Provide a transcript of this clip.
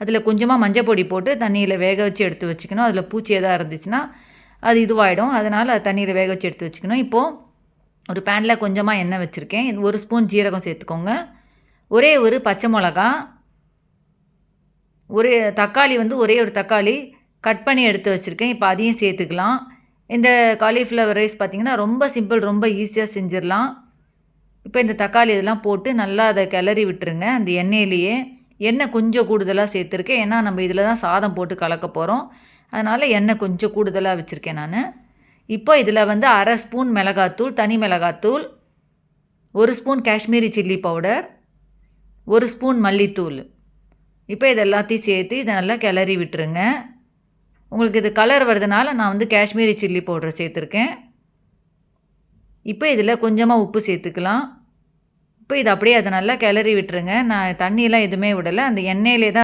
அதில் கொஞ்சமாக மஞ்சள் பொடி போட்டு தண்ணியில் வேக வச்சு எடுத்து வச்சுக்கணும். அதில் பூச்சி எதாவது இருந்துச்சுன்னா அது இதுவாகிடும் அதனால் அது தண்ணியில் வேக வச்சு எடுத்து வச்சுக்கணும். இப்போது ஒரு பேனில் கொஞ்சமாக எண்ணெய் வச்சுருக்கேன். ஒரு ஸ்பூன் ஜீரகம் சேர்த்துக்கோங்க. ஒரே ஒரு பச்சை மிளகா ஒரே தக்காளி வந்து ஒரே ஒரு தக்காளி கட் பண்ணி எடுத்து வச்சுருக்கேன். இப்போ அதையும் சேர்த்துக்கலாம். இந்த காலிஃப்ளவர் ரைஸ் பார்த்திங்கன்னா ரொம்ப சிம்பிள் ரொம்ப ஈஸியாக செஞ்சிடலாம். இப்போ இந்த தக்காளி இதெல்லாம் போட்டு நல்லா அதை கிளறி விட்டுருங்க. அந்த எண்ணெயிலேயே எண்ணெய் கொஞ்சம் கூடுதலாக சேர்த்துருக்கேன். ஏன்னா நம்ம இதில் தான் சாதம் போட்டு கலக்க போகிறோம் அதனால் எண்ணெய் கொஞ்சம் கூடுதலாக வச்சுருக்கேன் நான். இப்போ இதில் வந்து அரை ஸ்பூன் மிளகாத்தூள் தனி மிளகாத்தூள் ஒரு ஸ்பூன் காஷ்மீரி சில்லி பவுடர் ஒரு ஸ்பூன் மல்லித்தூள். இப்போ இது எல்லாத்தையும் சேர்த்து இதை நல்லா கிளறி விட்டுருங்க. உங்களுக்கு இது கலர் வருதுனால நான் வந்து காஷ்மீரி சில்லி பவுடர் சேர்த்துருக்கேன். இப்போ இதில் கொஞ்சமாக உப்பு சேர்த்துக்கலாம். இப்போ இது அப்படியே அதை நல்லா கிளறி விட்டுருங்க. நான் தண்ணியெலாம் எதுவுமே விடலை. அந்த எண்ணெயிலே தான்